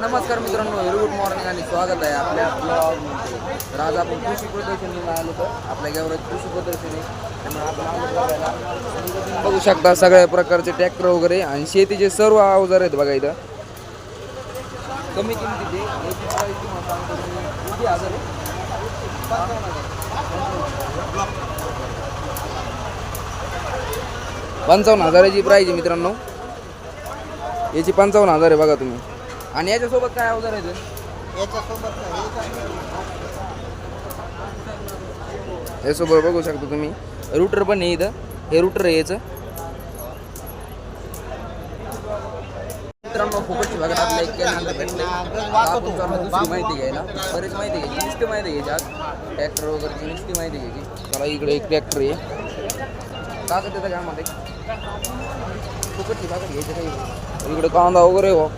नमस्कार मित्रांनो very good morning आणि स्वागत आहे आपल्या ब्लॉगमध्ये तर आज आपण कृषी प्रदर्शनीला आलो तर आपल्या गावात कृषी प्रदर्शनी. त्यामुळे आपण बघू शकता सगळ्या प्रकारचे ट्रॅक्टर वगैरे आणि शेतीचे सर्व अवजार आहेत बघा इथं. कमी किमतीचे किती हजार. पंचावन्न हजाराची प्राईज आहे मित्रांनो. याची पंचावन्न हजार आहे बघा तुम्ही. आणि याच्यासोबत काय अवजार आहे ते? यासोबत बघू शकता तुम्ही. रुटर पण आहे इथं. हे रुटर आहे याचं. मित्रांनो फुकटची भागात आपल्या दुसरी माहिती घ्यायला. बरीच माहिती घ्यायची. नुसती माहिती घ्यायची आज. ट्रॅक्टर वगैरेची नुसती माहिती घ्यायची. मला इकडे एक ट्रॅक्टर आहे. का मध्ये फुकटची भागात घ्यायची काही इकडे कांदा वगैरे हो.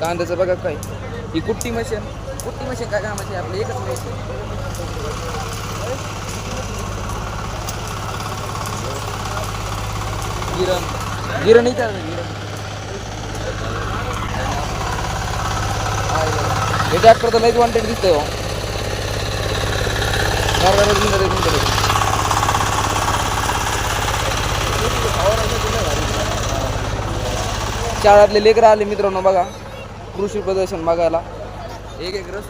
कांद्याचं बघा काय. ही कुट्टी मशीन कुट्टी मशीन काय कामाची आहे? आपली? एकच मशीन. गिरण. गिरण इथे गिरण. हे ट्रॅक्टर तर लईच वॉन्टेड दिसतंय हो. शाळातले लेकरं आले मित्रांनो बघा. कृषी प्रदर्शन बघायला. एक एक रस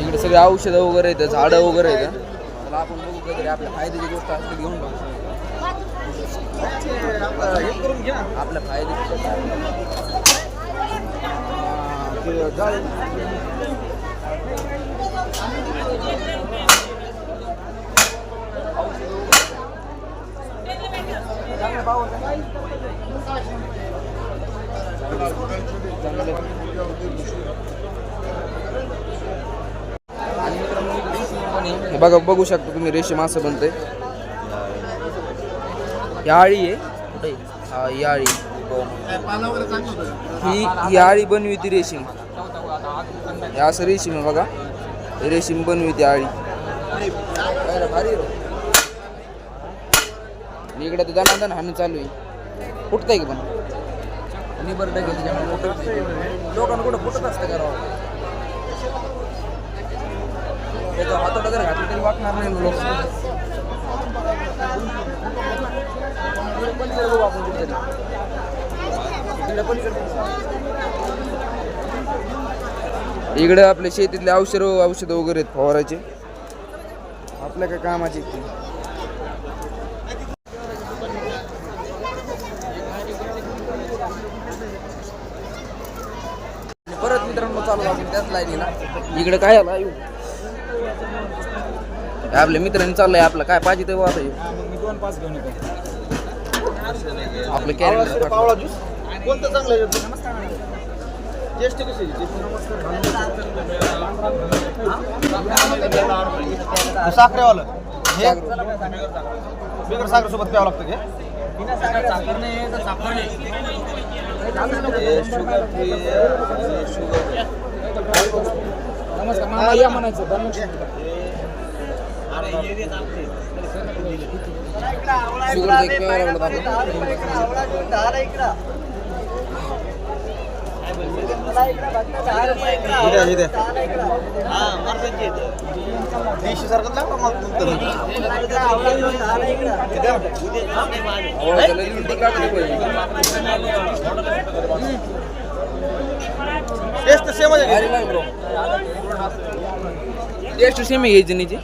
इकडे सगळे औषधं वगैरे आहेत झाडं वगैरे आहेत त्याला आपण बघू काहीतरी आपल्या फायद्याची गोष्ट असली घेऊन टाकू आपल्या फायद्याची हे बघा बघू शकता तुम्ही रेशीम असं बनतंय. याळी आहे. कुठे? आहे? हा याळी. ही ही आळी बनवी ती रेशीम. असं रेशीम आहे बघा. रेशीम बनवी ती आळी भारी आणि इकडे तर दणादण हाणं चालू आहे. फुटतंय का पण? आणि बरं नाही त्याच्यामुळे मोठं लोकांना कुठं फुटत असतं का राव? त्याच्या हाताला जर घातलं तरी वाटणार नाही लोक. इकडे पलीकडे बघू आपण कुठेतरी. इकडे पलीकडे. इकडे आपल्या शेतीतले औषध औषधं वगैरे आहेत फवारायचे. आपल्या काय कामाचे आहेत ते. आणि परत मित्रांनो चालू आपण त्याच लाईनीला. इकडे काय आला? येऊ आपल्या मित्रांनी चाललंय आपलं. काय पाहिजे ते वाटा मी दोन पाच घेऊन येतो आपलं कॅरेट पावळा ज्यूस कोणतं चांगलं कशी साखरेवालं. हे? बिगर साखर सोबत प्यावं लागतं हे नमस्कार मामा या म्हणायचं शुगर चेक करायला लागलं आपलं. इथे इथे देशी सारखं लागलं मग टेस्ट सेम आहे भारी टेस्ट सेम आहे घ्यायची नीची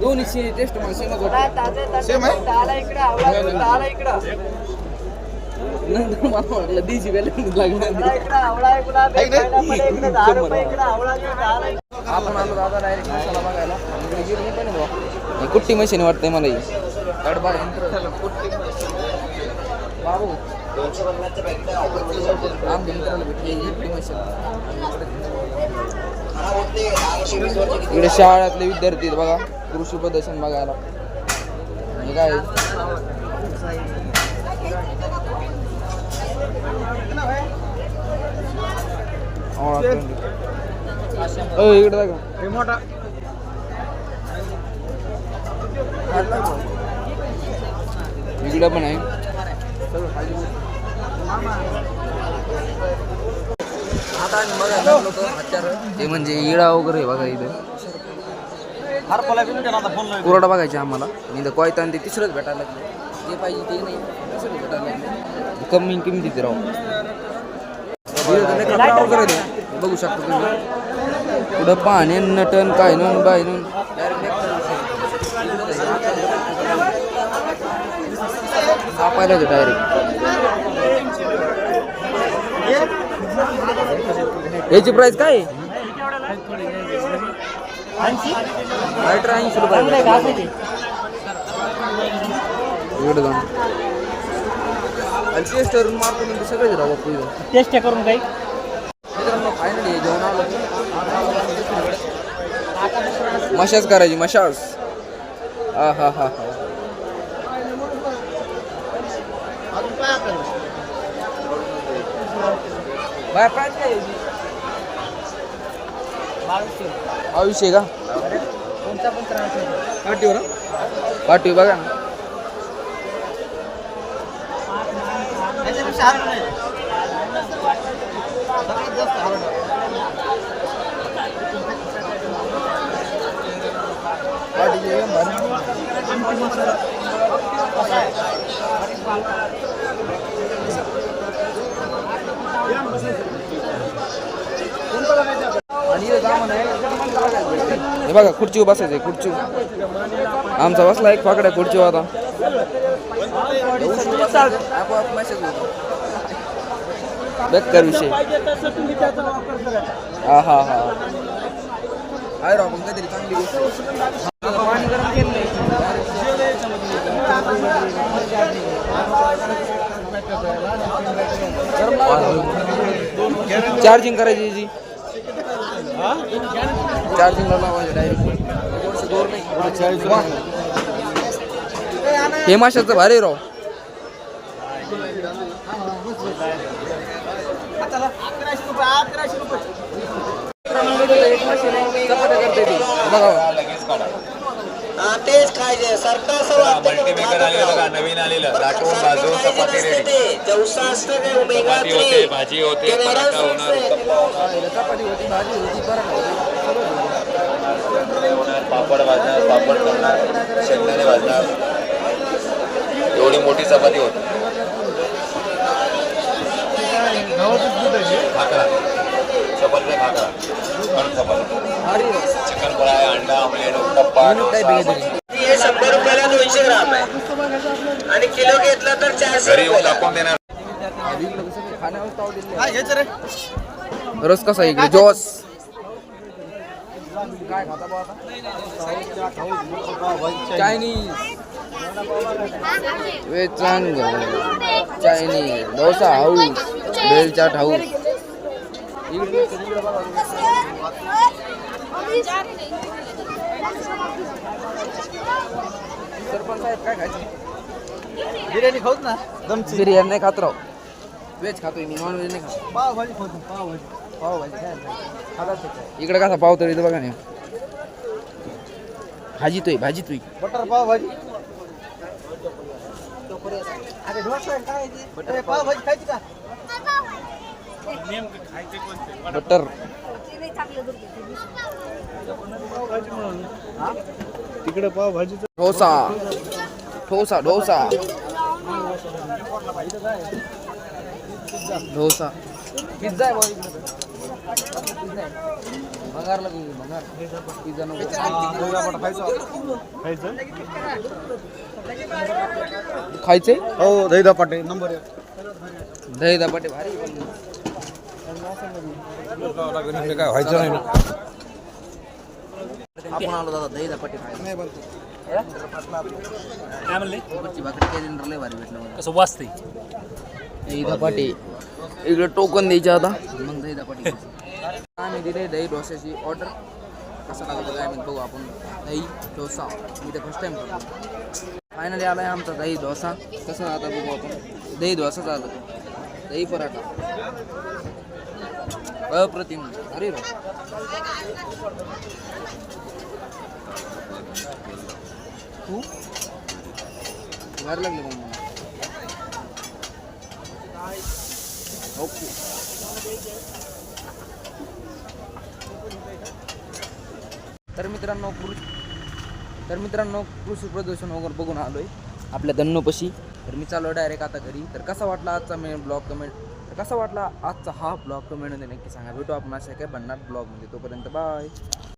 दोन्ही टेस्ट मला सेमच वाटतं सेम आहे? नंतर मला वाटलं देशी बॅलन्स लागणार आपण आलो दादा डायरेक्ट मसाला बघायला इकडे गिरणी पण आहे बुवा. कुट्टी मशीन वाटते मला ही? गडबड. यंत्र बाबू आमच्या मित्राला भेटली कुट्टी मशीन इकडे शाळेतले विद्यार्थी बघा. कृषी प्रदर्शन बघायला. हे काय? इकडे मोठा. इकडं पण आहे. आता ते म्हणजे इळा वगैरे बघा इथं. कोरडा बघायचे आम्हाला. आणि इथं कोयता आणि ते तिसरंच भेटायला लागले. जे पाहिजे ते नाही. तिसरंच भेटायला लागले. कमी राहू तर कपडा वगैरे आहे. बघू शकता तुम्ही. पुढं पाणी नटन काय नन बाय नन. सापायला डायरेक्ट याची प्राइस काय आहे? लायटर ऐंशी रुपये इकडे जाऊन. आणि टेस्ट करून मारतो म्हणजे सगळेच राहू बापू इथं टेस्ट करून काही? मित्रांनो फायनली जेवण आलं. मशाज करायची मशाज. हा हा हा. हा बाय? बावीसशे का? पाठीवर हा? पाठीवर बघा ना. पाठीची एकदम भारी. आणि इथं जामं आहे. हे बघा खुर्ची बसायचं आहे खुर्ची आमचा बसला एक फाकड्या खुर्ची आता. बेकार विषय. हा हा हा. आहे राव पण काहीतरी चांगली गोष्ट पाणी गरम केलं चार्जिंग करायची जी. चार्जिंगला लावायचं डायरेक्ट हे माशाचं भारी राव. तेच खायचे नवीन आलेलं चपाती रेडी असतं काय चपाती होते भाजी होते पराठा होणार. चपाती होती भाजी होती पराठा होती. सगळं होतं. पापड भाजणार पापड करणार शेंगदाणे भाजणार एवढी मोठी चपाती होती. भाकरा. भाकरा. चपाती. राव. चिकन फ्राय अंडा ऑमलेट उत्तप्पा. हे शंभर रुपयाला दोनशे ग्राम आहे. आणि किलो घेतला तर चारशे. दाखवून देणार. इकडं कसं ते खाण्यावर ताव दिलेलं काय घ्यायचं रे आहे. रस कसा आहे इकडे जॉस काय खाता चायनीज वेज चांगलं Chinese dosa house bhel chaat house. इकडे इकडे बघा. सरपंच साहेब काय खायचं बिर्याणी खाऊच ना. दमची. बिर्याणी नाही खात राव. व्हेज खातोय मी नॉन व्हेज नाही खात. पाव भाजी खाऊ पाव भाजी इकडे कसा पाव तरी बघा नाही भाजी तोय भाजी तुई बटर पाव भाजी. अरे डोसा काय अरे पाव भाजी खायची का? बटर. तिकडे पाव भाजी डोसा. डोसा डोसा. डोसा. पिझ्झा आहे भाऊ इकडे तर. पिझ्झा आहे. भंगारला घेऊ भंगार पिझ्झा नको. खायचं. खायचे? हो दही धपाटे नंबर दही धपाटे भारी काय व्हायचं नाही आपण आलो दादा दही धपाटे खायला. काय म्हणले? सोबतची भाकरी केली लय भारी भेटलं कसं वाचते दही धपाटे इकडे टोकन द्यायचे आता. मग दही धपाटे आम्ही दिले दही डोस्याची ऑर्डर कसं लागतं काय म्हणतो बघू आपण. दही डोसा. मी ते फर्स्ट टाइम करतो. फायनली आला आहे आमचा दही डोसा. कसं आता बघू आपण. दही डोसा झालं दही पराठा. अप्रतिम. अरे वा. तू? घर लागले मग मला ओके. तर मित्रांनो कृषी तर मित्रांनो कृषी प्रदूषण वगैरे बघून आलोय आपल्या दन्नोपशी तर मी चाललो डायरेक्ट आता घरी. तर कसा वाटला आजचा मेन ब्लॉग कमेंट तर कसा वाटला आजचा हा ब्लॉग कमेंटमध्ये नक्की सांगा. भेटू आपण अशा काय बनणार ब्लॉगमध्ये तोपर्यंत बाय